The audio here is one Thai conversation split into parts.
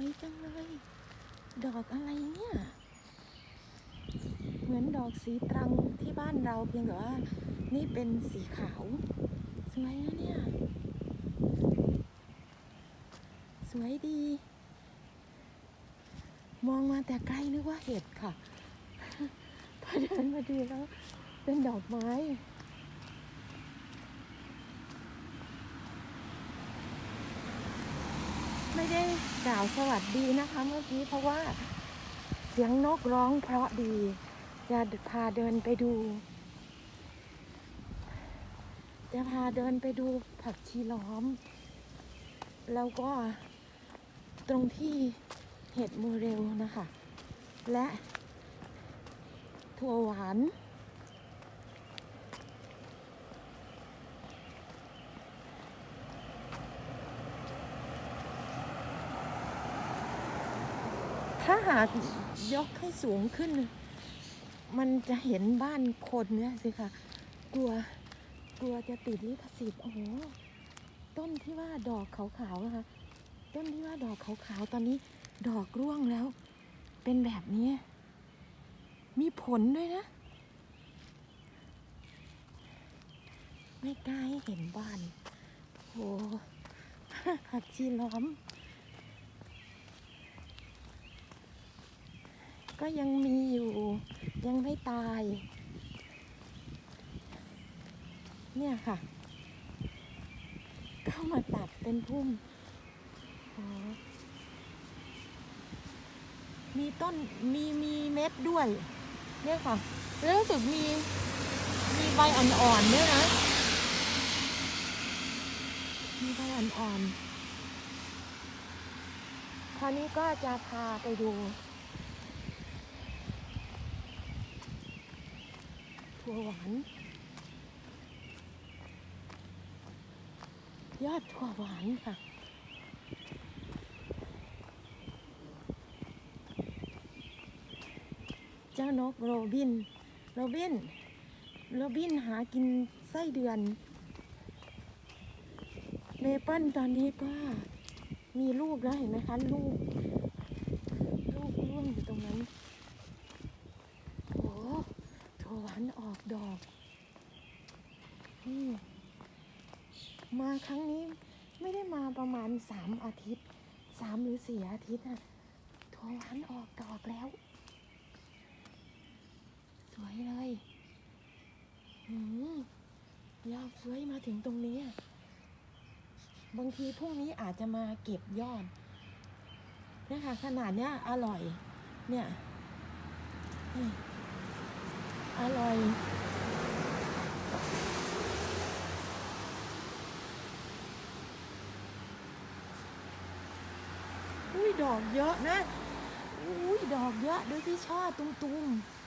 วยจังเลย ดอกอะไรเนี่ย เหมือนดอกสีตรังที่บ้านเราเพียงแต่ว่า นี่เป็นสีขาว สวยนะเนี่ย สวยดี มองมาแต่ไกลนึกว่าเห็ดค่ะ พอเดินมาดูแล้ว เป็นดอกไม้ ไม่ได้กล่าวสวัสดีนะคะเมื่อกี้เพราะว่าเสียงนกร้องเพราะดี จะพาเดินไปดู จะพาเดินไปดูผักชีล้อม แล้วก็ตรงที่เห็ดโมเรลนะคะ และถั่วหวาน ถ้าหากยกให้สูงขึ้น มันจะเห็นบ้านคนเนี่ยสิคะกลัวกลัวจะติดลิขสิทธิ์โอ้โหต้นที่ว่าดอกขาวๆนะคะต้นที่ว่าดอกขาวๆตอนนี้ดอกร่วงแล้ว เป็นแบบนี้ มีผลด้วยนะ ไม่กล้าให้เห็นบ้านโอ้โหผักชีล้อม ก็ยังมีอยู่ ยังไม่ตาย เนี่ยค่ะเข้ามาตัดเป็นพุ่ม มีต้นมีมีเม็ดด้วย เนี่ยค่ะแล้วรู้สึกมีมีใบอ่อนๆด้วยนะ มีใบอ่อนๆคราวนี้ก็จะพาไปดู ถั่วหวาน ยอดถั่วหวานค่ะเจ้านกโรบิน โรบิน โรบินหากินไส้เดือน เมเปิลตอนนี้ก็มีลูกแล้วเห็นไหมคะ ลูก ลูกร่วงอยู่ตรงนั้น โอ้ถั่วหวานออกดอกนี่ มาครั้งนี้ไม่ได้มาประมาณสามอาทิตย์สามหรือสี่อาทิตย์อะถั่วหวานออกดอกแล้ว สวยเลยอืมยอดเฟ้ยมาถึงตรงนี้ บางทีพรุ่งนี้อาจจะมาเก็บยอดเนี่ยค่ะขนาดเนี้ยอร่อย เนี่ยอร่อย ดอกเยอะนะอุ้ยดอกเยอะดูที่ช่อตุ้มๆ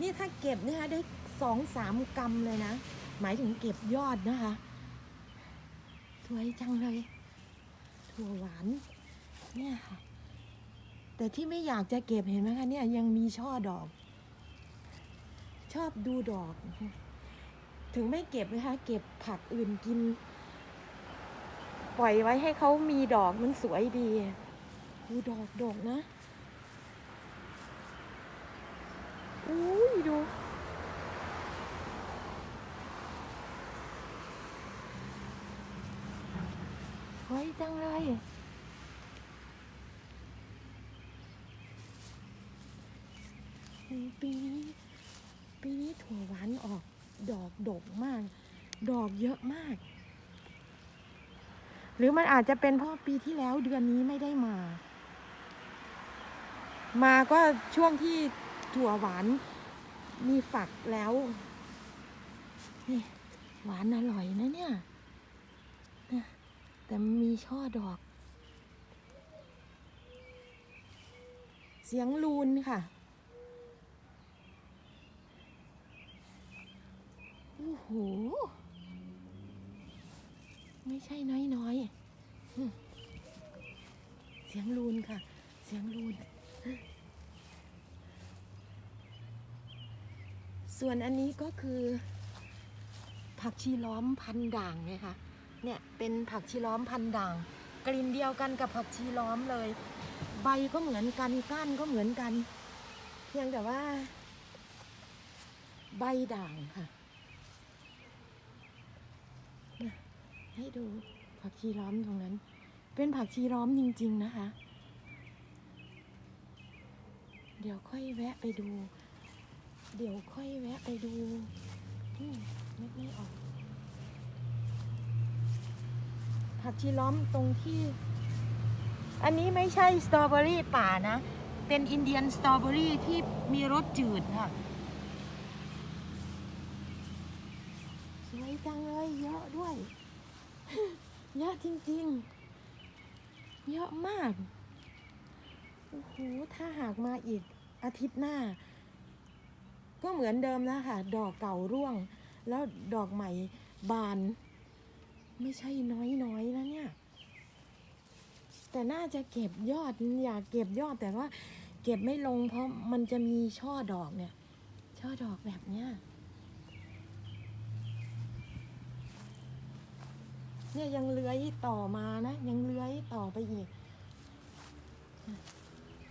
นี่ถ้าเก็บนะคะได้สองสามกำเลยนะ หมายถึงเก็บยอดนะคะ สวยจังเลย ถั่วหวาน เนี่ยค่ะ แต่ที่ไม่อยากจะเก็บเห็นไหมคะเนี่ยยังมีช่อดอก ชอบดูดอก ถึงไม่เก็บนะคะ เก็บผักอื่นกิน ปล่อยไว้ให้เขามีดอกมันสวยดีดูดอกดอกนะอุ้ยดูสวยจังเลยปีนี้ปีนี้ถั่วหวานออกดอกดกมาก ดอกเยอะมาก หรือมันอาจจะเป็นเพราะปีที่แล้วเดือนนี้ไม่ได้มา มาก็ช่วงที่ถั่วหวานมีฝักแล้ว นี่ หวานอร่อยนะเนี่ยนะแต่มีช่อดอก เสียงลูนค่ะโอ้โห ใช่น้อยๆอืมเสียงลูนค่ะ เสียงลูน ส่วนอันนี้ก็คือ ผักชีล้อมพันด่างไงคะเนี่ยเป็นผักชีล้อมพันด่าง กลิ่นเดียวกันกับผักชีล้อมเลย ใบก็เหมือนกันก้านก็เหมือนกัน เพียงแต่ว่า ใบด่างค่ะเนี่ย ให้ดูผักชีล้อมตรงนั้น เป็นผักชีล้อมจริง ๆนะคะ เดี๋ยวค่อยแวะไปดู เดี๋ยวค่อยแวะไปดูอืมนึกไม่ออก ผักชีล้อมตรงที่ อันนี้ไม่ใช่สตรอเบอรี่ป่านะ เป็นอินเดียนสตรอเบอรี่ที่มีรสจืดค่ะสวยจังเลยเยอะด้วย เยอะจริงๆ เยอะมาก โอ้โห ถ้าหากมาอีกอาทิตย์หน้า ก็เหมือนเดิมแล้วค่ะ ดอกเก่าร่วง แล้วดอกใหม่บาน ไม่ใช่น้อยๆนะเนี่ย แต่น่าจะเก็บยอด อยากเก็บยอดแต่ว่าเก็บไม่ลงเพราะมันจะมีช่อดอกเนี่ย ช่อดอกแบบเนี้ย เนี่ยยังเลื้อยต่อมานะ ยังเลื้อยต่อไปอีก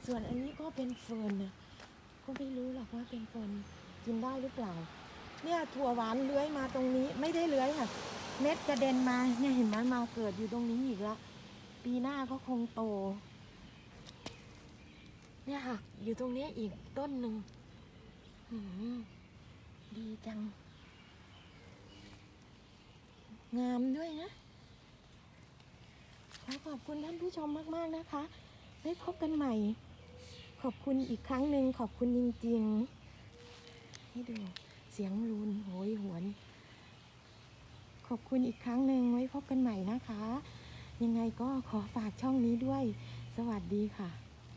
ส่วนอันนี้ก็เป็นเฟิร์นนะก็ไม่รู้หรอกว่าเป็นเฟิร์นกินได้หรือเปล่า เนี่ยถั่วหวานเลื้อยมาตรงนี้ไม่ได้เลื้อยค่ะ เม็ดกระเด็นมาเนี่ยเห็นไหมมาเกิดอยู่ตรงนี้อีกแล้วปีหน้าก็คงโต เนี่ยค่ะ อยู่ตรงนี้อีกต้นหนึ่งดีจัง งามด้วยนะ ขอขอบคุณท่านผู้ชมมาก ๆ นะคะ ได้พบกันใหม่ ขอบคุณอีกครั้งหนึ่งขอบคุณจริง ๆ ให้ดูเสียงรุนโหยหวน ขอบคุณอีกครั้งหนึ่งไว้พบกันใหม่นะคะ ยังไงก็ขอฝากช่องนี้ด้วย สวัสดีค่ะ